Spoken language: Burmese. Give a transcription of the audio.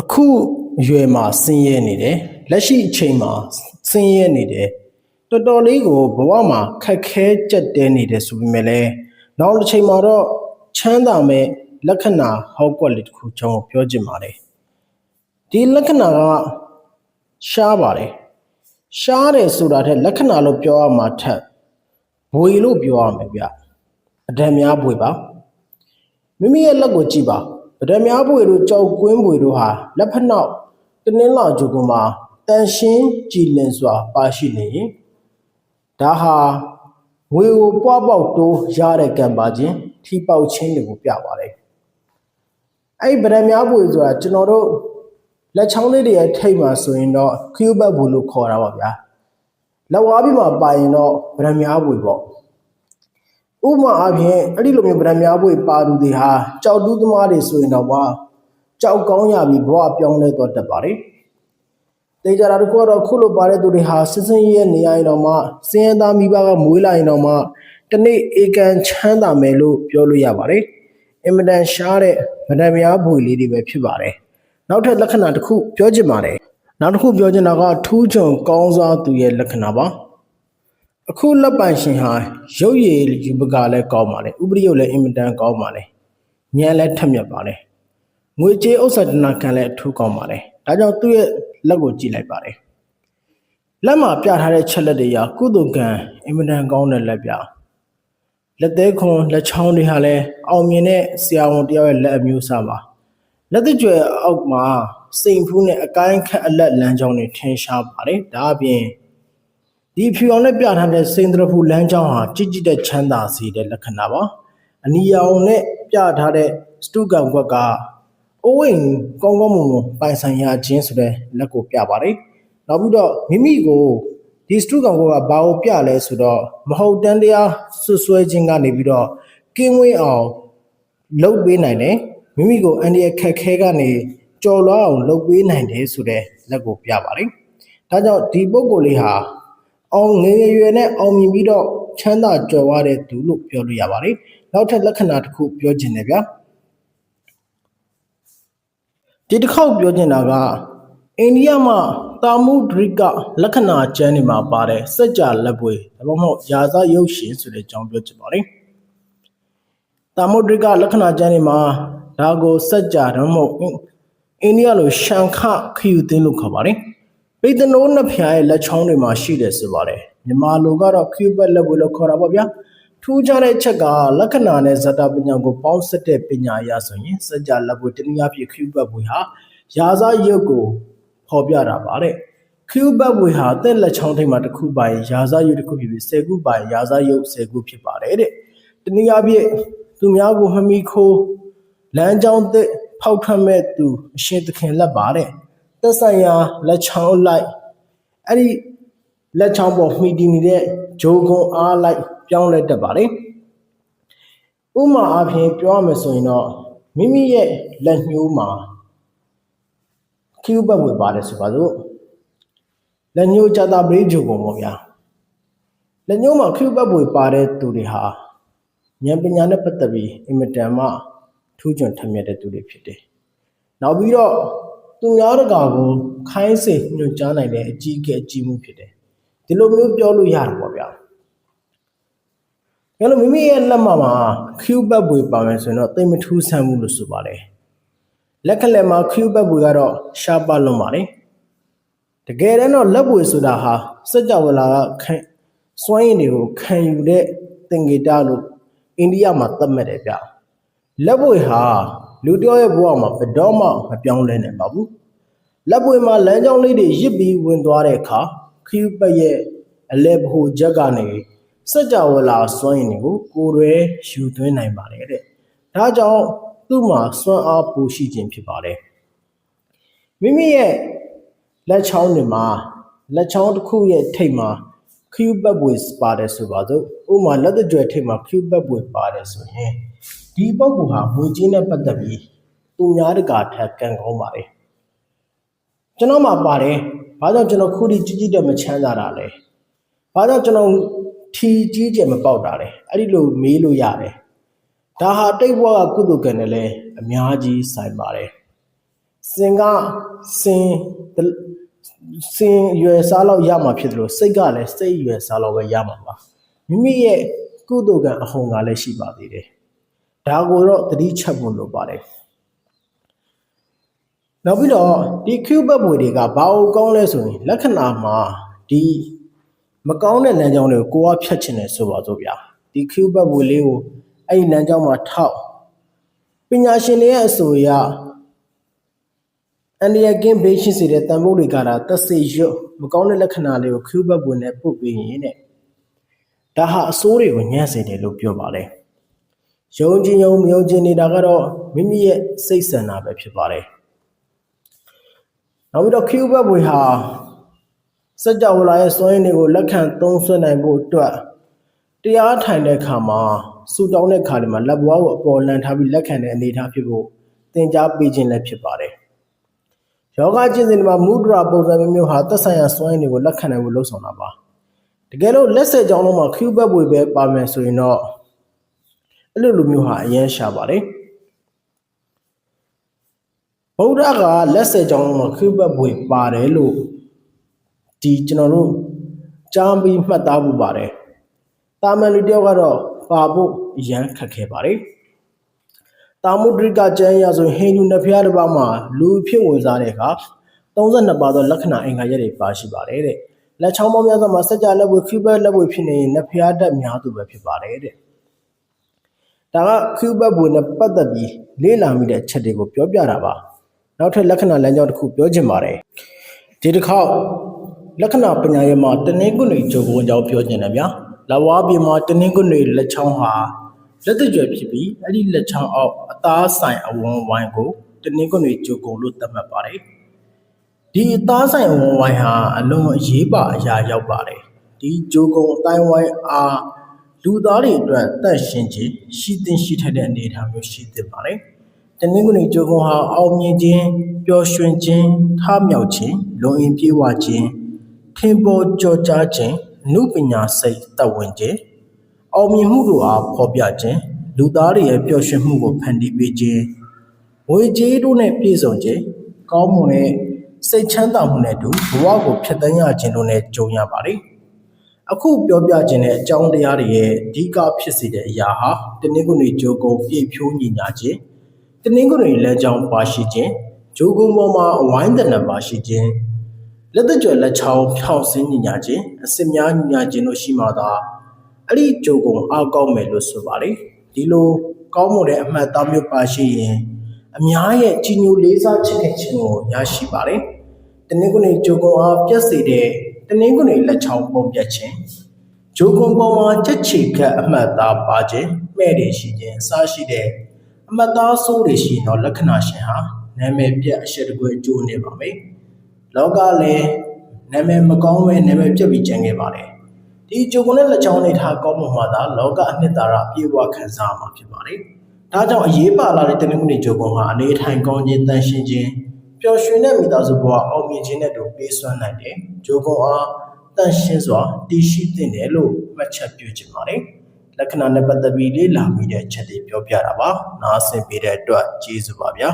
အခုအရွယ်မှာဆင်းရဲနေတယ်လက်ရှိအချိန်မှာဆင်းရဲနေတယ်တော်တော်လေးကိုဘဝမှာခက်ခဲကြက်တဲနေတယ်ဆိုပေမဲ့လည်းနောက်တစ်ချိန်မှာတော့ချမ်းသာမဲ့လက္ခဏာဟောက်ကွက်လေးတစ်ခုကျွန်တော်ပြောချင်ပါတယ်ဒီလက္ခဏာကရှားပါတယ်ရှားတယ်ဆိုတာထက်လက္ခဏာလို့ပြောရမှာထက်ဘွေလို့ပြောရမယ်ဗျအဒံများဘွေပါမိမိရဲ့လက်ကိုကြည့်ပါ ဗဒမြားပွေတို့ကြောက်ကွင်းပွေတို့ဟာလက်ဖက်နောက်တနင်းလာဂျူကမှာတန်ရှင်းကြည်လင်စွာပါရှိနေရင်ဒါဟာငွေကိုပွားပေါက်တိုးရတဲ့ကံပါခြင်းထီပေါက်ခြင်းတွေကိုပြပါတယ်အဲ့ဒီဗဒမြားပွေဆိုတာကျွန်တော်တို့လက်ချောင်းလေးတွေရဲ့ထိပ်မှာဆိုရင်တော့ခယူဘတ်ဘူးလို့ခေါ်တာပါဗျာလက်ဝါးပြီးမှပါရင်တော့ဗဒမြားပွေပေါ့ ဥပမာအပြင်အဲ့ဒီလိုမျိုးဗရမ ्या ဘွေပါသူတွေဟာကြောက်တူးသမားတွေဆိုရင်တော့ဘာကြောက်ကောင်းရပြီးဘဝပြောင်းလဲတော့တတ်ပါတယ်။တေကြတာတခုကတော့ခုလိုပါတဲ့သူတွေဟာစစ်စင်ရဲ့နေရာရင်တော့မှစင်ရသားမိဘကမွေးလာရင်တော့မှတနေ့အေကန်ချမ်းသာမယ်လို့ပြောလို့ရပါတယ်။အင်မတန်ရှားတဲ့ဗရမ ्या ဘွေလေးတွေပဲဖြစ်ပါတယ်။နောက်ထပ်လက္ခဏာတစ်ခုပြောချင်ပါတယ်။နောက်တစ်ခုပြောချင်တာကထူးချွန်ကောင်းစားသူရဲ့လက္ခဏာပါ။ အခုလက်ပိုင်ရှင်ဟာရုပ်ရည်ယူပကလည်းကောင်းပါလေဥပရိယုတ်လည်းအင်မတန်ကောင်းပါလေဉာဏ်လည်းထက်မြက်ပါလေငွေကြေးဥစ္စာဒနာခံလည်းအထူးကောင်းပါလေဒါကြောင့်သူ့ရဲ့လက်ကိုကြည့်လိုက်ပါတယ်လက်မှာပြထားတဲ့ချက်လက်တွေကကုသိုလ်ကံအင်မတန်ကောင်းတဲ့လက်ပြလက်သေးခွန်လက်ချောင်းတွေဟာလည်းအောင်မြင်တဲ့ဆရာဝန်တယောက်ရဲ့လက်အမျိုးအစားပါလက်သက်ကြွယ်အောက်မှာစိန်ဖူးနဲ့အကိုင်းခန့်အလက်လမ်းကြောင်းတွေထင်ရှားပါတယ်ဒါအပြင် ဒီဖြူအောင်နဲ့ပြထားတဲ့စိန်တရဖူလမ်းကြောင်းဟာကြည်ကြည်တဲ့ချမ်းသာစေတဲ့လက္ခဏာပါအနီရောင်နဲ့ပြထားတဲ့စတုကံကွက်ကအိုးဝင်ကောင်းကောင်းမွန်မွန်ပိုင်ဆိုင်ရခြင်းဆိုတဲ့လက်ကိုပြပါတယ်နောက်ပြီးတော့မိမိကိုဒီစတုကံကွက်ကဘာကိုပြလဲဆိုတော့မဟုတ်တန်းတရားဆွဆွဲခြင်းကနေပြီးတော့ကင်းဝေးအောင်လုပ်ပေးနိုင်တယ်မိမိကိုအန်ဒီရခက်ခဲကနေကြော်လွှားအောင်လုပ်ပေးနိုင်တယ်ဆိုတဲ့လက်ကိုပြပါတယ်ဒါကြောင့်ဒီပုံကိုယ်လေးဟာ အောင်ငယ်ငယ်ရွယ်နဲ့အောင်မြင်ပြီးတော့ချမ်းသာကြွယ်ဝတဲ့သူလို့ပြောလို့ရပါတယ်။နောက်ထပ်လက္ခဏာတစ်ခုပြောချင်တယ်ဗျာ။ဒီတစ်ခေါက်ပြောချင်တာကအိန္ဒိယမှာတာမုဒရိကလက္ခဏာကျမ်းတွေမှာပါတဲ့စัจ जा လက်ပွေဒါမှမဟုတ်ယာဇရုပ်ရှင်ဆိုတဲ့အကြောင်းပြောချင်ပါတယ်။တာမုဒရိကလက္ခဏာကျမ်းတွေမှာဒါကိုစัจ जा ဒါမှမဟုတ်အိန္ဒိယလိုရှန်ခခယူသင်းလို့ခေါ်ပါတယ်။ ပိတ်တနိုးနှစ်ဖျားရဲ့လက်ချောင်းတွေမှာရှိတယ်ဆိုပါတယ်မြန်မာလိုကတော့ cubet လက်ဝဲလို့ခေါ်တာပေါ့ဗျာထူးခြားတဲ့ချက်ကလက္ခဏာနဲ့ဇာတာပညာကိုပေါင်းစပ်တဲ့ပညာအရဆိုရင်စัจ जा လက်ဝဲတနည်းအားဖြင့် cubet ဝေဟာရာဇရုပ်ကိုဖော်ပြတာပါတဲ့ cubet ဝေဟာအသက်လက်ချောင်းထိပ်မှာတစ်ခုပိုင်ရာဇရုပ်တစ်ခုဖြစ်ပြီး10ခုပိုင်ရာဇရုပ်10ခုဖြစ်ပါတယ်တဲ့တနည်းအားဖြင့်သူများကိုမမီခိုးလမ်းကြောင်းသစ်ဖောက်ထွက်မဲ့သူအရှင်သခင်လက်ပါတဲ့ သက်ဆိုင်ရာလက်ချောင်းလိုက်အဲ့ဒီလက်ချောင်းပေါ်မှီတည်နေတဲ့ဂျိုကွန်အားလိုက်ပြောင်းလဲတတ်ပါလေဥမာအဖြစ်ပြောရမယ်ဆိုရင်တော့မိမိရဲ့လက်ညှိုးမှာခ ्यू ဘတ်ဝေပါတယ်ဆိုပါစို့လက်ညှိုးကြတာပရိဂျိုကွန်ပေါ့ဗျာလက်ညှိုးမှာခ ्यू ဘတ်ဝေပါတဲ့သူတွေဟာဉာဏ်ပညာနဲ့ပတ်သက်ပြီးအင်မတန်မှထူးချွန်ထက်မြက်တဲ့သူတွေဖြစ်တယ်နောက်ပြီးတော့ သူများတကာကိုခိုင်းစေညွှန်ကြားနိုင်တဲ့အကြီးအကဲအကြီးမှုဖြစ်တယ်ဒီလိုမျိုးပြောလို့ရတယ်ပေါ့ဗျာအဲလိုမိမိရဲ့လက်မမှာ Q ဘတ်ပွေပါမယ်ဆိုရင်တော့တိတ်မထူးဆန်းဘူးလို့ဆိုပါတယ်လက်ကလက်မှာ Q ဘတ်ပွေကတော့ရှားပါလွန်ပါတယ်တကယ်တမ်းတော့လက်ပွေဆိုတာဟာစัจ java လာကခံစွမ်းရည်တွေကိုခံယူတဲ့သင်္ကေတလို့အိန္ဒိယမှာသတ်မှတ်တယ်ဗျလက်ပွေဟာ လူတယောက်ရဲ့ဘဝမှာဘယ်တော့မှမပြောင်းလဲနိုင်ပါဘူးလက်ပွေမှာလမ်းကြောင်းလေးတွေရစ်ပြီးဝင်သွားတဲ့အခါခရူပတ်ရဲ့အလဲဘိုချက်ကနေစัจ java လာစွမ်းရည်တွေကိုကိုယ်ရွယ်ယူသွင်းနိုင်ပါတယ်တဲ့ဒါကြောင့်သူ့မှာစွမ်းအားပိုရှိခြင်းဖြစ်ပါတယ်မိမိရဲ့လက်ချောင်းတွေမှာလက်ချောင်းတစ်ခုရဲ့ထိပ်မှာခရူပတ်ပွေပါတယ်ဆိုပါစို့ဥပမာလက်တကြွယ်ထိပ်မှာခရူပတ်ပွေပါတယ်ဆိုရင် ဒီပုဂ္ဂိုလ်ဟာငွေကြေးနဲ့ပတ်သက်ပြီးသူများတကာထက်ကံကောင်းပါတယ်ကျွန်တော်မှာပါတယ်ဘာကြောင့်ကျွန်တော်ခုထိကြီးကြီးတက်မချမ်းသာတာလဲဘာကြောင့်ကျွန်တော်ထီကြီးကျယ်မပေါက်တာလဲအဲ့ဒီလိုမေးလို့ရတယ်ဒါဟာတိတ်ဘွားကကုသကံနဲ့လည်းအများကြီးဆိုင်ပါတယ်စင်ကစင်စင်ရွယ်စားလောက်ရမှာဖြစ်တယ်လို့စိတ်ကလည်းစိတ်ရွယ်စားလောက်ပဲရမှာပါမိမိရဲ့ကုသိုလ်ကံအဟုန်ကလည်းရှိပါသေးတယ် ဒါကိုတော့သတိချက်ဖို့လိုပါတယ်နောက်ပြီးတော့ဒီ Q ဘက်ပွေတွေကဘာလို့ကောင်းလဲဆိုရင်လက္ခဏာမှာဒီမကောင်းတဲ့လမ်းကြောင်းတွေကိုကိုယ်ကဖြတ်ချင်တယ်ဆိုပါစို့ဗျာဒီ Q ဘက်ပွေလေးကိုအဲ့ဒီလမ်းကြောင်းမှာထောက်ပညာရှင်တွေရဲ့အဆိုအရအန်ဒီယကင်းဘေးရှိစေတဲ့တန်ဖိုးတွေကတာတက်စေရွတ်မကောင်းတဲ့လက္ခဏာလေးကို Q ဘက်ပွေနဲ့ပုတ်ပြီးရင်တဲ့ဒါဟာအဆိုးတွေကိုညှက်စေတယ်လို့ပြောပါလေ ယုံကြည်ယုံမယုံကြည်နေတာကတော့မိမိရဲ့စိတ်ဆန္ဒပဲဖြစ်ပါတယ်နောက်ပြီးတော့ Q ဘက်ပွေဟာစကြဝဠာရဲ့စွမ်းရည်တွေကိုလက်ခံသုံးစွဲနိုင်ဖို့အတွက်တရားထိုင်တဲ့အခါမှာစူတောင်းတဲ့အခါတွေမှာလက်ဘွားကိုအပေါ်လန်ထားပြီးလက်ခံတဲ့အနေအထားဖြစ်ဖို့သင်ကြားပေးခြင်းလည်းဖြစ်ပါတယ်။ယောဂကျင့်စဉ်တွေမှာမုဒရာပုံစံမျိုးမျိုးဟာသက်ဆိုင်ရာစွမ်းရည်တွေကိုလက်ခံနိုင်ဖို့လှုံ့ဆော်တာပါ။တကယ်လို့လက်ဆက်ကြောင်းလုံးမှာ Q ဘက်ပွေပဲပါမယ်ဆိုရင်တော့ အဲ့လိုလိုမျိုးဟာအရင်ရှာပါတယ်။ဗုဒ္ဓကလက်ဆက်ကြောင်းလုံးမှာ Q ဘက်ပွေပါတယ်လို့ဒီကျွန်တော်တို့ကြားပြီးမှတ်သားဖို့ပါတယ်။တာမန်လူတယောက်ကတော့ပါဖို့အရန်ခက်ခဲပါတယ်။တာမုဒရိကကျမ်းရဆိုဟိန္ဒူနှစ်ဖျားတစ်ပါးမှာလူဖြစ်ဝင်စားတဲ့အခါ32ပါးသောလက္ခဏာအင်္ဂါရက်တွေပါရှိပါတယ်တဲ့။လက်ချောင်းပေါင်းများစွာမှာစัจ जा လက်ဝဲခူဘက်လက်ဝဲဖြစ်နေရင်နှစ်ဖျားတက်များသူပဲဖြစ်ပါတယ်တဲ့။ ဒါကခူဘက်ဘွေနဲ့ပတ်သက်ပြီးလေ့လာမိတဲ့ချက်တွေကိုပြောပြတာပါ။နောက်ထပ်လက္ခဏာလမ်းကြောင်းတစ်ခုပြောချင်ပါတယ်။ဒီတစ်ခေါက်လက္ခဏာပညာရေးမှာတနင်္ဂနွေဂျိုကုန်းအကြောင်းပြောချင်တယ်ဗျာလဝါပြည်မှာတနင်္ဂနွေလက်ချောင်းဟာလက်တကြွယ်ဖြစ်ပြီးအဲ့ဒီလက်ချောင်းအောက်အသားဆိုင်အဝန်းဝိုင်းကိုတနင်္ဂနွေဂျိုကုန်းလို့သတ်မှတ်ပါတယ်ဒီအသားဆိုင်အဝန်းဝိုင်းဟာအလွန်အရေးပါအရာရောက်ပါတယ်ဒီဂျိုကုန်းအတိုင်းဝိုင်းအား လူသားတွေအတွက်တတ်ရှင်းခြင်းရှိသင့်ရှိထိုက်တဲ့အနေအထားမျိုးရှိသင့်ပါတယ်တနင်္ဂနွေဂျိုကုန်းဟာအောင်မြင်ခြင်းပျော်ရွှင်ခြင်းထားမြောက်ခြင်းလုံအင်ပြေဝခြင်းထင်ပေါ်ကြော်ကြားခြင်းအမှုပညာစိတ်တက်ဝင်ခြင်းအောင်မြင်မှုတို့အားဖော်ပြခြင်းလူသားတွေရဲ့ပျော်ရွှင်မှုကိုဖန်တီးပေးခြင်းငွေကြေးတို့နဲ့ပြည့်စုံခြင်းကောင်းမွန်တဲ့စိတ်ချမ်းသာမှုနဲ့အတူဘဝကိုဖျက်ဆီးရခြင်းတို့နဲ့ကြုံရပါတယ် အခုပြောပြခြင်းတဲ့အကြောင်းတရားတွေရဲ့အဓိကဖြစ်စေတဲ့အရာဟာတနင်္ဂနွေဂျိုကုံပြည့်ဖြိုးညီညာခြင်းတနင်္ဂနွေလမ်းကြောင်းပါရှိခြင်းဂျိုကုံပေါ်မှာအဝိုင်းတနပါရှိခြင်းလက်သက်ကြွယ်လက်ချောင်းဖြောင်းစင်းညီညာခြင်းအစစ်များညီညာခြင်းတို့ရှိမှသာအဲ့ဒီကြိုကုံအားကောင်းမယ်လို့ဆိုပါတယ်ဒီလိုကောင်းမွန်တဲ့အမှတ်အသားမျိုးပါရှိရင်အများရဲ့ကြီးညိုလေးစားချစ်ခင်ခြင်းကိုရရှိပါတယ်တနင်္ဂနွေကြိုကုံအားပြည့်စေတဲ့ တနင်္ဂနွေလက်ချောင်းပုံပြတ်ခြင်းဂျိုကုံပေါ်မှာချက်ချီခတ်အမှတ်အသားပါခြင်းမဲ့တွေရှိခြင်းအစရှိတဲ့အမှတ်အသားဆိုးတွေရှိတော့လက္ခဏာရှင်ဟာနာမည်ပြတ်အရှက်တကွဲကျိုးနေပါမယ်လောကလည်းနာမည်မကောင်းပဲနာမည်ပြတ်ပြီးကျန်ခဲ့ပါတယ်ဒီဂျိုကုံနဲ့လက်ချောင်းနေထားကောင်းမှုမှာသာလောကအနှစ်သာရပြေဝခံစားမှာဖြစ်ပါတယ်ဒါကြောင့်အရေးပါလာတဲ့တနင်္ဂနွေဂျိုကုံဟာအနေထိုင်ကောင်းခြင်းတန်ရှင်းခြင်း ပျော်ရွှင်တဲ့မိသားစုဘဝအောင်မြင်ခြင်းနဲ့တူပေးစွမ်းနိုင်တယ်ဂျိုကုံအားတန်ရှင်းစွာတည်ရှိသင့်တယ်လို့မှတ်ချက်ပြုချင်ပါတယ်လက္ခဏာနဲ့ပတ်သက်ပြီးလေ့လာမိတဲ့ချက်တွေပြောပြတာပါနားဆင်ပေးတဲ့အတွက်ကျေးဇူးပါဗျာ